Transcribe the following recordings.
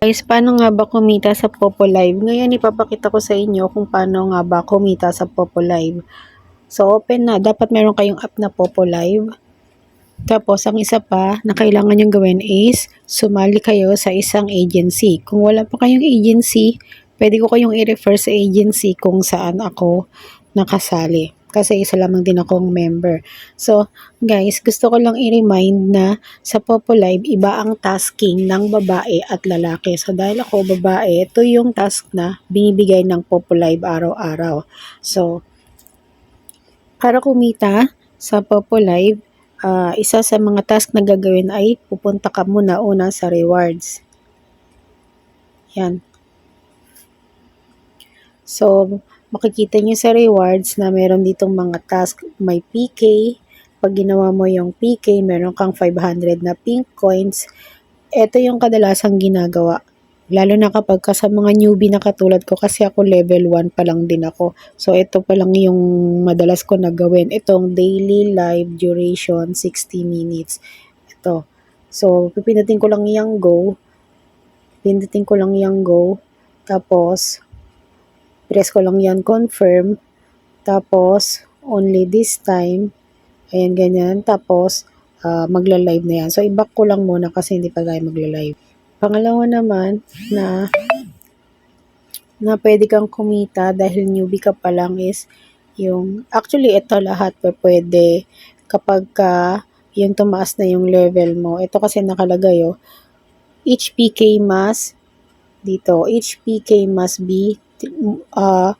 Guys, paano nga ba kumita sa Popo Live? Ngayon, ipapakita ko sa inyo kung paano nga ba kumita sa Popo Live. So, open na. Dapat meron kayong app na Popo Live. Tapos, ang isa pa na kailangan nyo gawin is sumali kayo sa isang agency. Kung wala pa kayong agency, pwede ko kayong i-refer sa agency kung saan ako nakasali. Kasi isa lamang din akong member. So, guys, gusto ko lang i-remind na sa Popo Live, iba ang tasking ng babae at lalaki. So, dahil ako babae, ito yung task na binibigay ng Popo Live araw-araw. So, para kumita sa Popo Live, ah, isa sa mga task na gagawin ay pupunta ka muna una sa rewards. Yan. So, makikita nyo sa rewards na meron ditong mga task. May PK. Pag ginawa mo yung PK, meron kang 500 na pink coins. Ito yung kadalasang ginagawa. Lalo na kapag ka sa mga newbie na katulad ko kasi ako level 1 pa lang din ako. So, ito pa lang yung madalas ko na gawin. Itong daily live duration 60 minutes. Ito. So, pipindutin ko lang yung go. Pindutin ko lang yung go. Tapos, press ko lang yan confirm. Tapos, only this time. Ayan, ganyan. Tapos, ah, magla-live na yan. So, i-back ko lang muna kasi hindi pa tayo magla-live. Pangalawa naman, na na pwede kang kumita dahil newbie ka pa lang is yung, actually, ito lahat pa pwede kapag ka yung tumaas na yung level mo. Ito kasi nakalagay, oh. Each PK must, dito, each PK must be uh,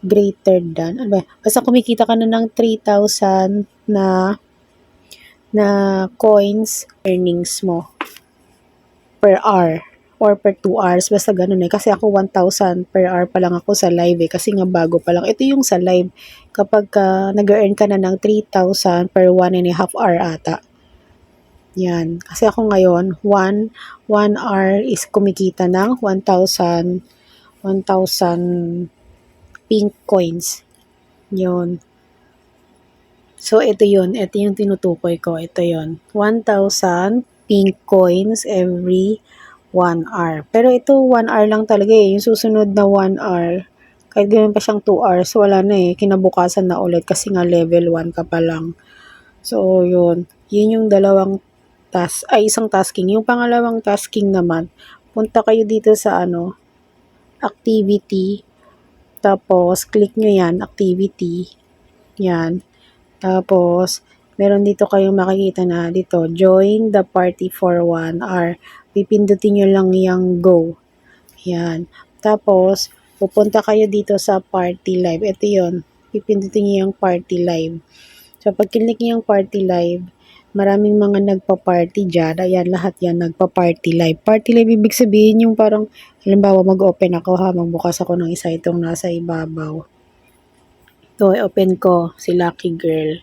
greater than, ano ba, basta kumikita ka na ng 3,000 na na coins earnings mo per hour or per 2 hours, basta ganun eh. Kasi ako 1,000 per hour pa lang ako sa live eh, kasi nga bago pa lang. Ito yung sa live, kapag ka nag-earn ka na ng 3,000 per 1 and a half hour ata. Yan. Kasi ako ngayon, 1, 1 hour is kumikita ng 1,000 1,000 pink coins. Yun. So, ito yun. Ito yung tinutukoy ko. Ito yun. 1,000 pink coins every 1 hour. Pero ito, 1 hour lang talaga eh. Yung susunod na 1 hour, kahit gawin pa siyang 2 hours, wala na eh. Kinabukasan na ulit kasi nga level 1 ka pa lang. So, yun. Yun yung dalawang task, ay isang tasking. Yung pangalawang tasking naman, punta kayo dito sa ano, activity. Tapos, click nyo yan, activity. Yan. Tapos, meron dito kayong makikita na dito, join the party for 1 hour. Pipindutin nyo lang yung go. Yan. Tapos, pupunta kayo dito sa party live. Ito yon Pipindutin nyo yung party live. So, pag click nyo yung party live, maraming mga nagpa-party dyan. Ayan, lahat yan nagpa-party live. Party live, ibig sabihin yung parang, halimbawa mag-open ako ha, magbukas ako ng isa itong nasa ibabaw. Ito, open ko si Lucky Girl.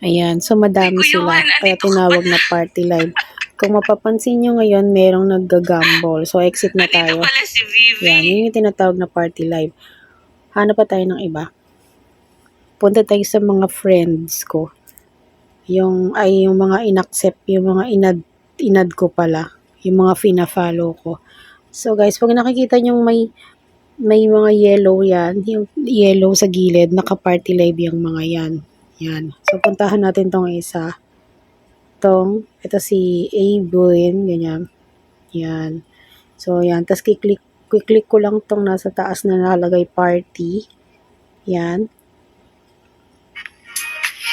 Ayan, so madami sila. Kaya tinawag na party live. Kung mapapansin nyo ngayon, merong nagga-gamble. So, exit na tayo. Yan, yun yung tinatawag na party live. Hanap pa tayo ng iba. Punta tayo sa mga friends ko. Yung, ay, yung mga inaccept, yung mga inad, inad ko pala. Yung mga fina-follow ko. So, guys, pag nakikita nyo may, may mga yellow yan, yung yellow sa gilid, naka-party live yung mga yan. Yan. So, puntahan natin tong isa. Tong, ito si A. Ganyan. Yan. So, yan. Tapos, kiklik, kiklik ko lang tong nasa taas na nakalagay party. Yan.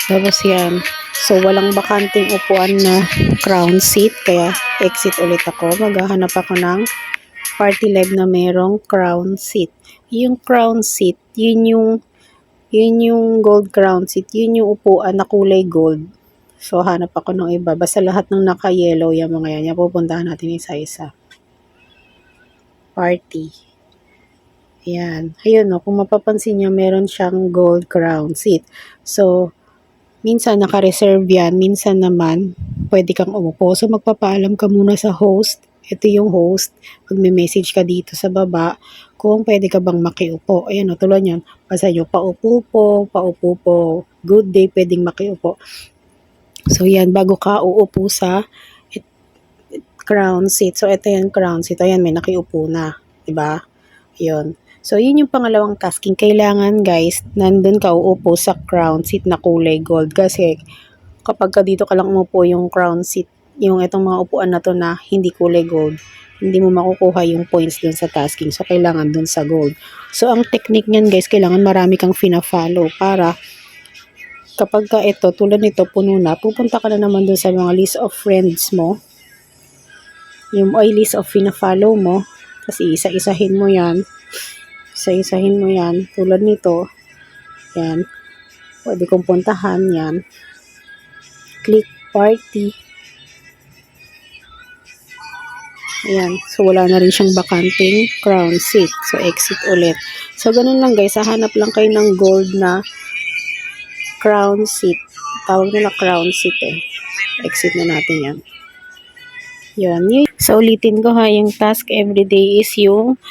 Tapos, yan. So, walang bakanting upuan na crown seat. Kaya, exit ulit ako. Maghahanap ako ng party live na merong crown seat. Yung crown seat, yun yung yun yung gold crown seat. Yun yung upuan na kulay gold. So, hanap ako ng iba. Basta lahat ng naka-yellow yung mga yan. Yan, pupuntahan natin isa-isa. Party. Yan. Ayun, no, kung mapapansin nyo, meron siyang gold crown seat. So, minsan naka-reserve yan. Minsan naman, pwede kang umupo. So, magpapaalam ka muna sa host. Ito yung host. Pag may message ka dito sa baba, kung pwede ka bang makiupo. Ayan, o, tulad yan. Basta nyo, paupo po, paupo po. Good day, pwedeng makiupo. So, yan, bago ka uupo sa crown seat. So, ito yung crown seat. Ayan, may nakiupo na. 'di ba? So, yun yung pangalawang tasking. Kailangan, guys, nandun ka uupo sa crown seat na kulay gold. Kasi, kapag ka dito ka lang umupo yung crown seat, yung itong mga upuan na to na hindi kulay gold, hindi mo makukuha yung points dun sa tasking. So, kailangan dun sa gold. So, ang technique niyan, guys, kailangan marami kang fina-follow para kapag ka ito, tulad nito, puno na, pupunta ka na naman dun sa mga list of friends mo. Yung ay list of fina-follow mo. Kasi isa-isahin mo yan. Isa-isahin mo yan. Tulad nito. Yan. Pwede kong puntahan yan. Click party. Ayan. So, wala na rin siyang bakanting crown seat. So, exit ulit. So, ganun lang guys. Hahanap lang kayo ng gold na crown seat. Tawag nila crown seat eh. Exit na natin yan. Yun. So, ulitin ko ha. Yung task everyday is yung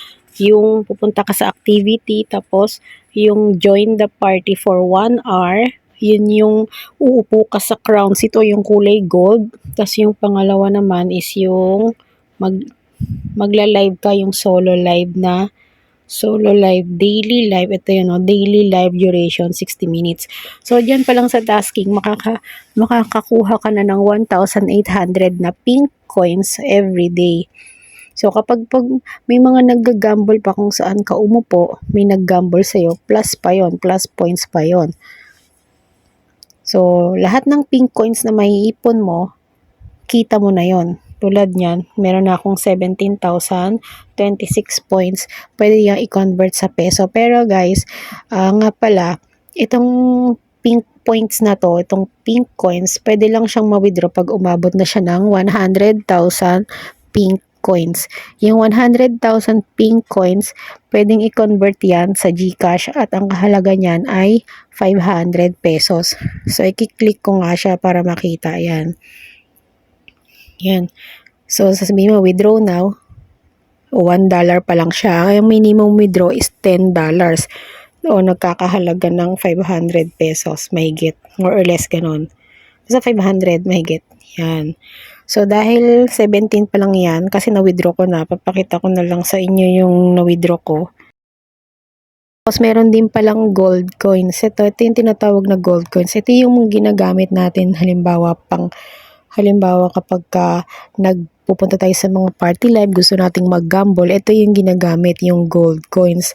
yung pupunta ka sa activity tapos yung join the party for one hour yun yung uupo ka sa crown seat o yung kulay gold tapos yung pangalawa naman is yung mag magla-live ka yung solo live na solo live, daily live, ito yun, no? daily live duration, 60 minutes. So, dyan pa lang sa tasking, makaka, makakakuha ka na ng 1,800 na pink coins every day. So, kapag pag may mga nag-gamble pa kung saan ka umupo, may nag-gamble sa'yo, plus pa yon plus points pa yon So, lahat ng pink coins na maiipon mo, kita mo na yon tulad niyan, meron na akong 17,026 points. Pwede yung i-convert sa peso. Pero guys, ah, nga pala, itong pink points na to, itong pink coins, pwede lang siyang ma-withdraw pag umabot na siya ng 100,000 pink coins. Yung 100,000 pink coins, pwedeng i-convert yan sa GCash at ang kahalaga niyan ay 500 pesos. So, i-click ko nga siya para makita yan. Yan. So, sasabihin mo, withdraw now. $1 pa lang siya. Ang minimum withdraw is $10. O nagkakahalaga ng 500 pesos, mahigit. More or less ganun. Sa 500, mahigit. Yan. So, dahil 17 pa lang yan, kasi na-withdraw ko na, papakita ko na lang sa inyo yung na-withdraw ko. Tapos, meron din palang gold coins. Ito, ito yung tinatawag na gold coins. Ito yung ginagamit natin, halimbawa, pang Halimbawa kapag ka nagpupunta tayo sa mga party live, gusto nating mag-gamble, ito yung ginagamit, yung gold coins.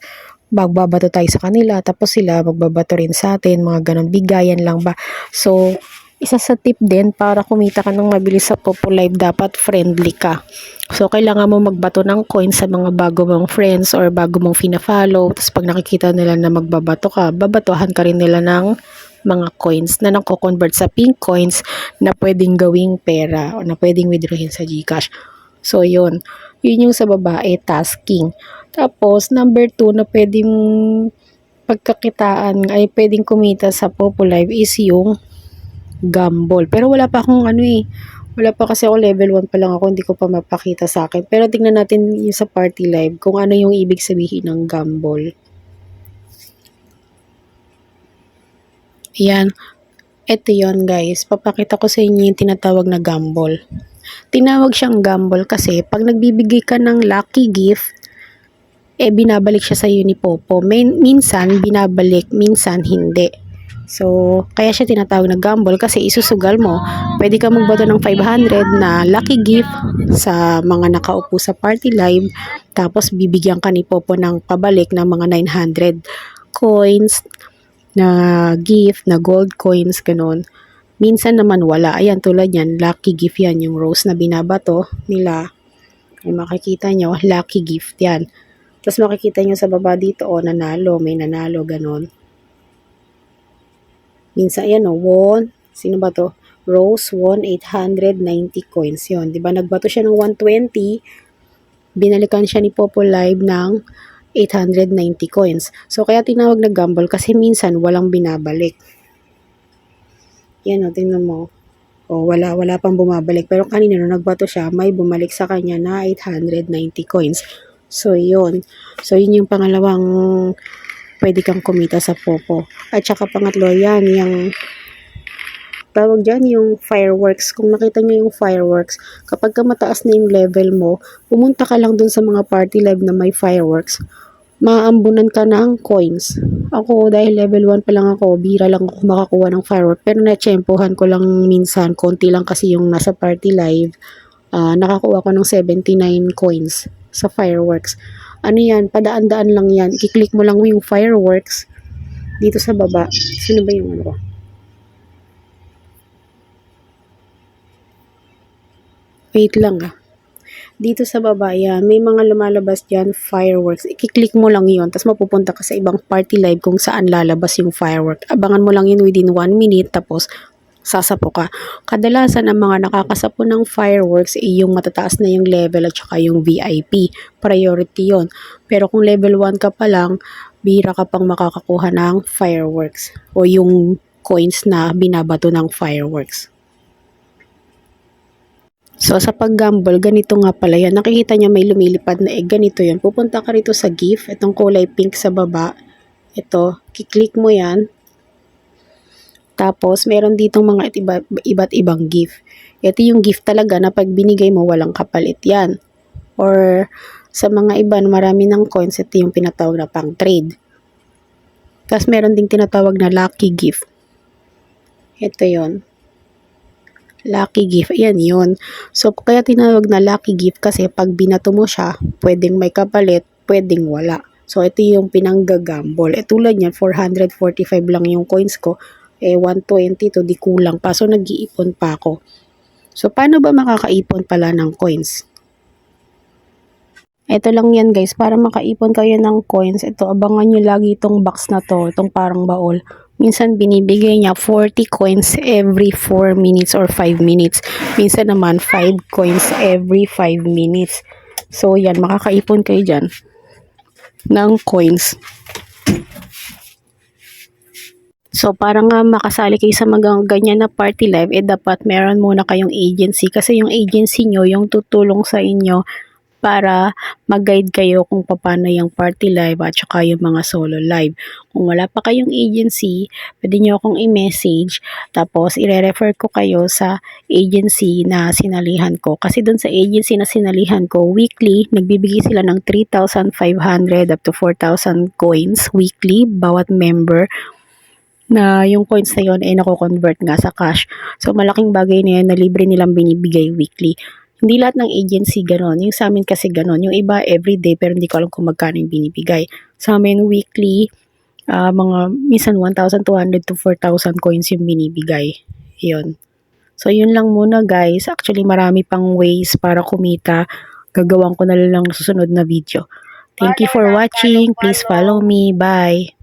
Magbabato tayo sa kanila, tapos sila magbabato rin sa atin, mga ganun, bigayan lang ba. So, isa sa tip din para kumita ka ng mabilis sa Popo Live, dapat friendly ka. So, kailangan mo magbato ng coins sa mga bago mong friends or bago mong fina-follow. Tapos, pag nakikita nila na magbabato ka, babatuhan ka rin nila ng mga coins na nako-convert sa pink coins na pwedeng gawing pera o na pwedeng withdrawin sa GCash. So, yun. Yun yung sa babae, tasking. Tapos, number two na pwedeng pagkakitaan ay pwedeng kumita sa Popo Live is yung gamble. Pero wala pa akong ano eh. Wala pa kasi ako level 1 pa lang ako, hindi ko pa mapakita sa akin. Pero tingnan natin yung sa party live kung ano yung ibig sabihin ng gamble. Yan. Ito yon guys. Papakita ko sa inyo yung tinatawag na gamble. Tinawag siyang gamble kasi pag nagbibigay ka ng lucky gift, eh binabalik siya sa iyo ni Popo. Min- minsan binabalik, minsan hindi. So, kaya siya tinatawag na gamble kasi isusugal mo. Pwede ka magbato ng 500 na lucky gift sa mga nakaupo sa party live. Tapos, bibigyan ka ni Popo ng pabalik ng mga 900 coins na gift, na gold coins, ganun. Minsan naman wala. Ayan, tulad yan, lucky gift yan. Yung rose na binabato nila. Ay makikita nyo, lucky gift yan. Tapos makikita nyo sa baba dito, oh, nanalo, may nanalo, ganun. Minsan, ayan, oh, won. Sino ba to? Rose won 890 coins. Yun, di ba? Nagbato siya ng 120. Binalikan siya ni Popo Live ng 890 coins. So, kaya tinawag na gamble kasi minsan walang binabalik. Yan o, tingnan mo. O, wala, wala pang bumabalik. Pero kanina nung nagbato siya, may bumalik sa kanya na 890 coins. So, yun. So, yun yung pangalawang pwede kang kumita sa Popo. At saka pangatlo, yan, yung tawag dyan yung fireworks. Kung nakita nyo yung fireworks, kapag ka mataas na yung level mo, pumunta ka lang dun sa mga party live na may fireworks, maambunan ka ng coins. Ako, dahil level 1 pa lang ako, bira lang ako makakuha ng firework. Pero na-tsempohan ko lang minsan, konti lang kasi yung nasa party live. Ah, nakakuha ko ng 79 coins sa fireworks. Ano yan, padaan-daan lang yan. Kiklik mo lang yung fireworks dito sa baba. Sino ba yung ano ko? Wait lang ah. Dito sa baba, yan, may mga lumalabas dyan, fireworks. I-click mo lang yon tapos mapupunta ka sa ibang party live kung saan lalabas yung firework. Abangan mo lang yun within 1 minute, tapos sasapo ka. Kadalasan ang mga nakakasapo ng fireworks ay yung matataas na yung level at saka yung VIP. Priority yon Pero kung level 1 ka pa lang, bira ka pang makakakuha ng fireworks o yung coins na binabato ng fireworks. So, sa pag-gamble, ganito nga pala yan. Nakikita niya may lumilipad na egg. Ganito yan. Pupunta ka rito sa gift. Itong kulay pink sa baba. Ito. Kiklik mo yan. Tapos, meron ditong mga iba, iba't ibang gift. Ito yung gift talaga na pag binigay mo, walang kapalit yan. Or, sa mga iba marami ng coins, ito yung pinatawag na pang trade. Tapos, meron ding tinatawag na lucky gift. Ito yon lucky gift. Ayan yun. So, kaya tinawag na lucky gift kasi pag binato mo siya, pwedeng may kapalit, pwedeng wala. So, ito yung pinanggagambol. E tulad yan, 445 lang yung coins ko. Eh, 120 to di kulang pa. So, nag-iipon pa ako. So, paano ba makakaipon pala ng coins? Ito lang yan guys, para makaipon kayo ng coins, ito abangan nyo lagi itong box na to, itong parang baol. Minsan binibigay niya 40 coins every 4 minutes or 5 minutes. Minsan naman 5 coins every 5 minutes. So yan, makakaipon kayo dyan ng coins. So, para nga makasali kayo sa mga ganyan na party live, eh dapat meron muna kayong agency. Kasi yung agency nyo, yung tutulong sa inyo para mag-guide kayo kung paano yung party live at saka yung mga solo live. Kung wala pa kayong agency, pwede nyo akong i-message tapos i-refer ko kayo sa agency na sinalihan ko. Kasi dun sa agency na sinalihan ko, weekly, nagbibigay sila ng 3,500 up to 4,000 coins weekly bawat member na yung coins na yun ay nako-convert nga sa cash. So, malaking bagay na yun na libre nilang binibigay weekly. Hindi lahat ng agency ganon. Yung sa amin kasi ganon. Yung iba everyday pero hindi ko alam kung magkano yung binibigay. Sa amin weekly, uh, mga minsan 1,200 to 4,000 coins yung binibigay. Yun. So yun lang muna guys. Actually marami pang ways para kumita. Gagawin ko na lang susunod na video. Thank you for watching. Please follow me. Bye.